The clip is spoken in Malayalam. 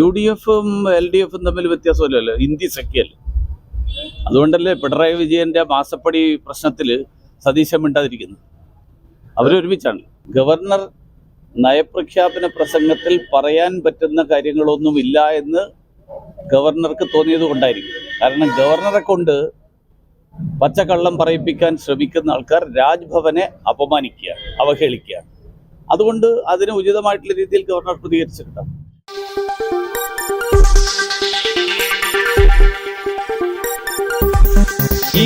യു ഡി എഫും എൽ ഡി എഫും തമ്മിൽ വ്യത്യാസമില്ലല്ലോ ഇന്ത്യ സഖ്യല്ലേ. അതുകൊണ്ടല്ലേ പിണറായി വിജയന്റെ മാസപ്പടി പ്രശ്നത്തിൽ സതീശൻ മിണ്ടാതിരിക്കുന്നത്. അവരൊരുമിച്ചാണ് ഗവർണർ നയപ്രഖ്യാപന പ്രസംഗത്തിൽ പറയാൻ പറ്റുന്ന കാര്യങ്ങളൊന്നുമില്ല എന്ന് ഗവർണർക്ക് തോന്നിയത് കൊണ്ടായിരിക്കും. കാരണം ഗവർണറെ കൊണ്ട് പച്ചക്കള്ളം പറയിപ്പിക്കാൻ ശ്രമിക്കുന്ന ആൾക്കാർ രാജ്ഭവനെ അപമാനിക്കുക അവഹേളിക്കുക. അതുകൊണ്ട് അതിന് ഉചിതമായിട്ടുള്ള രീതിയിൽ ഗവർണർ പ്രതികരിച്ചിട്ടുണ്ടാവും